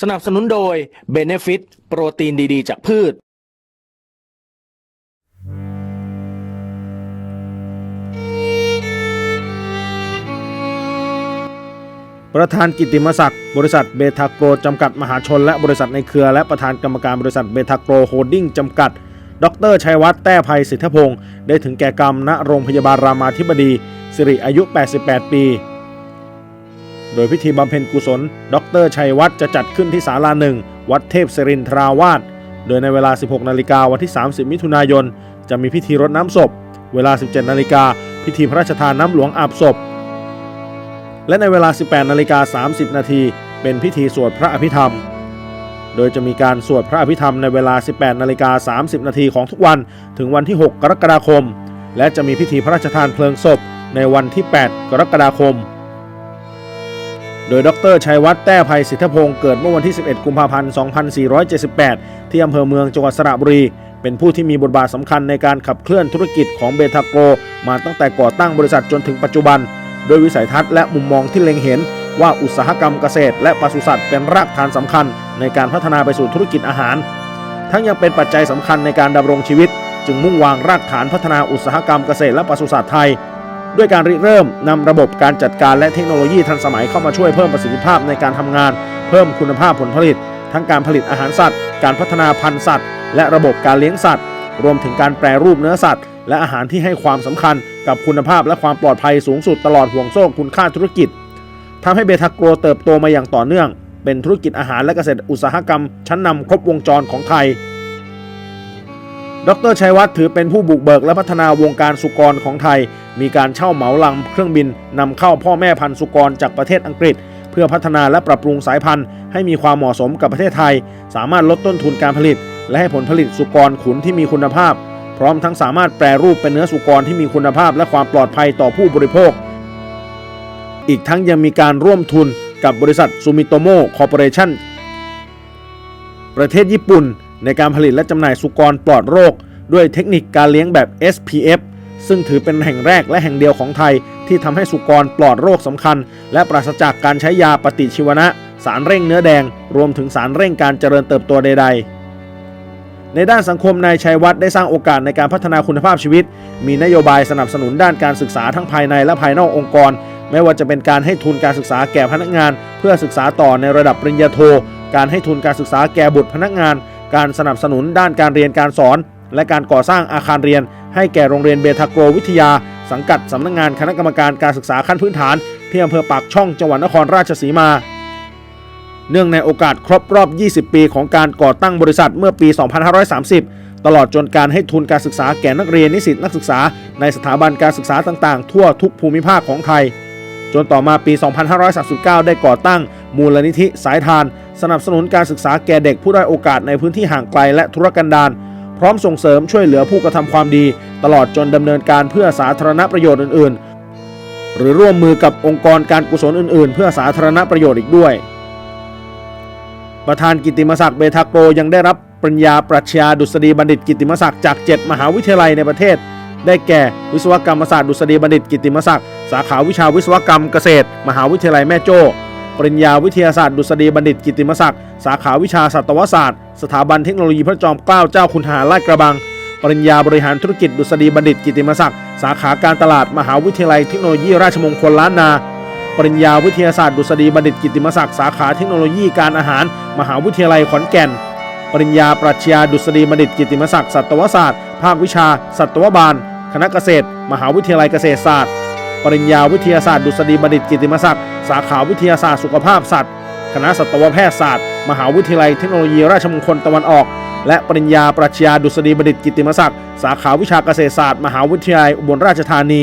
สนับสนุนโดย Benefit โปรตีนดีๆ จากพืช ประธานกิติมศักดิ์บริษัทเบทาโกรจำกัดมหาชน และบริษัทในเครือ และประธานกรรมการบริษัทเบทาโกรโฮลดิ้งจำกัด ดรชัยวัฒน์แต้ภัยสิทธพงศ์ได้ถึงแก่กรรมณโรงพยาบาลรามาธิบดี สิริอายุ 88 ปี ดยพิธีบำเพ็ญกุศล ดรชัยวัฒน์จะจัดขึ้นที่ศาลาหนึ่ง วัดเทพศรินทราวาสโดยในเวลา 16 นาฬิกาวันที่ 30 มิถุนายน จะมีพิธีรดน้ำศพ เวลา 17 นาฬิกาพิธีพระราชทานน้ำหลวงอาบศพ และในเวลา 18 นาฬิกา 30 นาทีเป็นพิธีสวดพระอภิธรรม โดยจะมีการสวดพระอภิธรรมในเวลา 18 นาฬิกา 30 นาทีของทุกวันถึงวันที่ 6 กรกฎาคม และจะมีพิธีพระราชทานเพลิงศพในวันที่ 8 กรกฎาคม โดยดรชัยวัฒน์แต้ภัยสิทธพงศ์เกิดเมื่อวันที่ 11 กุมภาพันธ์ 2478 ที่อำเภอเมืองจังหวัดสระบุรี เป็นผู้ที่มีบทบาทสำคัญในการขับเคลื่อนธุรกิจของเบทาโกมาตั้งแต่ก่อตั้งบริษัทจนถึงปัจจุบัน โดยวิสัยทัศน์และมุมมองที่เล็งเห็นว่าอุตสาหกรรมเกษตร และปศุสัตว์เป็นรากฐานสำคัญในการพัฒนาไปสู่ธุรกิจอาหาร ทั้งยังเป็นปัจจัยสำคัญในการดำรงชีวิต จึงมุ่งวางรากฐานพัฒนาอุตสาหกรรมเกษตรและปศุสัตว์ไทย ด้วยการริเริ่มนำระบบการจัดการและเทคโนโลยีทันสมัยเข้ามาช่วยเพิ่มประสิทธิภาพในการทำงาน เพิ่มคุณภาพผลผลิต ทั้งการผลิตอาหารสัตว์ การพัฒนาพันธุ์สัตว์ และระบบการเลี้ยงสัตว์ รวมถึงการแปรรูปเนื้อสัตว์ และอาหารที่ให้ความสำคัญกับคุณภาพและความปลอดภัยสูงสุดตลอดห่วงโซ่คุณค่าธุรกิจทำให้เบทาโกรเติบโตมาอย่างต่อเนื่อง เป็นธุรกิจอาหารและเกษตรอุตสาหกรรม ชั้นนำครบวงจรของไทยดรชัยวัฒน์ถือเป็นผู้บุกเบิกและพัฒนาวงการสุกรของไทย มีการเช่าเหมาลำเครื่องบินนำเข้าพ่อแม่พันธุ์สุกรจากประเทศอังกฤษ เพื่อพัฒนาและปรับปรุงสายพันธุ์ ให้มีความเหมาะสมกับประเทศไทย สามารถลดต้นทุนการผลิต และให้ผลผลิตสุกรขุนที่มีคุณภาพ พร้อมทั้งสามารถแปรรูปเป็นเนื้อสุกรที่มีคุณภาพ และความปลอดภัยต่อผู้บริโภค อีกทั้งยังมีการร่วมทุนกับบริษัทซูมิโตโมคอร์ปอเรชั่นประเทศญี่ปุ่น ในการผลิตและจำหน่ายสุกรปลอดโรค ด้วยเทคนิคการเลี้ยงแบบ SPF ซึ่งถือเป็นแห่งแรกและแห่งเดียวของไทย ที่ทำให้สุกรปลอดโรคสำคัญ และปราศจากการใช้ยาปฏิชีวนะ สารเร่งเนื้อแดง รวมถึงสารเร่งการเจริญเติบโตใด ๆ ในด้านสังคมนายชัยวัฒน์ได้สร้างโอกาสในการพัฒนาคุณภาพชีวิต มีนโยบายสนับสนุนด้านการศึกษาทั้งภายในและภายนอกองค์กร ไม่ว่าจะเป็นการให้ทุนการศึกษาแก่พนักงาน เพื่อศึกษาต่อในระดับปริญญาโท การให้ทุนการศึกษาแก่บุตรพนักงาน การสนับสนุนด้านการเรียนการสอน และการก่อสร้างอาคารเรียน ให้แก่โรงเรียนเบทาโกรวิทยา สังกัดสำนักงานคณะกรรมการการศึกษาขั้นพื้นฐานที่อำเภอปากช่องจังหวัดนครราชสีมา เนื่องในโอกาสครบรอบ 20 ปีของการก่อตั้งบริษัทเมื่อปี 2530 ตลอดจนการให้ทุนการศึกษาแก่นักเรียนนิสิตนักศึกษา ในสถาบันการศึกษาต่างๆ ทั่วทุกภูมิภาคของไทย จนต่อมาปี 2539 ได้ก่อตั้ง มูลนิธิสายทาน สนับสนุนการศึกษาแก่เด็กผู้ด้อยโอกาสในพื้นที่ห่างไกลและธุรกันดาร พร้อมส่งเสริมช่วยเหลือผู้กระทำความดี ตลอดจนดำเนินการเพื่อสาธารณประโยชน์อื่น ๆ หรือร่วมมือกับองค์กรการกุศลอื่น ๆ เพื่อสาธารณประโยชน์อีกด้วย ประธานกิติมศักดิ์เบทาโกยังได้รับปริญญาปรัชญาดุษฎีบัณฑิตกิติมศักดิ์จาก 7 มหาวิทยาลัยในประเทศ ได้แก่ วิศวกรรมศาสตร์ดุษฎีบัณฑิตกิติมศักดิ์สาขาวิชาวิศวกรรมเกษตร มหาวิทยาลัยแม่โจ้ ปริญญาวิทยาศาสตร์ดุษฎีบัณฑิตกิติมศักดิ์สาขาวิชาสัตวศาสตร์ สถาบันเทคโนโลยีพระจอมเกล้าเจ้าคุณทหาราดกระบัง ปริญญาบริหารธุรกิจดุษฎีบัณฑิตกิติมศักดิ์สาขาการตลาดมหาวิทยาลัยเทคโนโลยีราชมงคลล้านนา ปริญญาวิทยาศาสตร์ดุษฎีบัณฑิตกิติมศักดิ์สาขาเทคโนโลยีการอาหาร มหาวิทยาลัยขอนแก่น ปริญญาปรัชญาดุษฎีบัณฑิตกิตติมศักดิ์สัตวศาสตร์ ภาควิชา สัตวบาล คณะเกษตร มหาวิทยาลัยเกษตรศาสตร์ ปริญญาวิทยาศาสตร์ดุษฎีบัณฑิตกิตติมศักดิ์สาขาวิทยาศาสตร์สุขภาพสัตว์ คณะสัตวแพทยศาสตร์ มหาวิทยาลัยเทคโนโลยีราชมงคลตะวันออก และปริญญาปรัชญาดุษฎีบัณฑิตกิตติมศักดิ์สาขาวิชาเกษตรศาสตร์ มหาวิทยาลัยอุบลราชธานี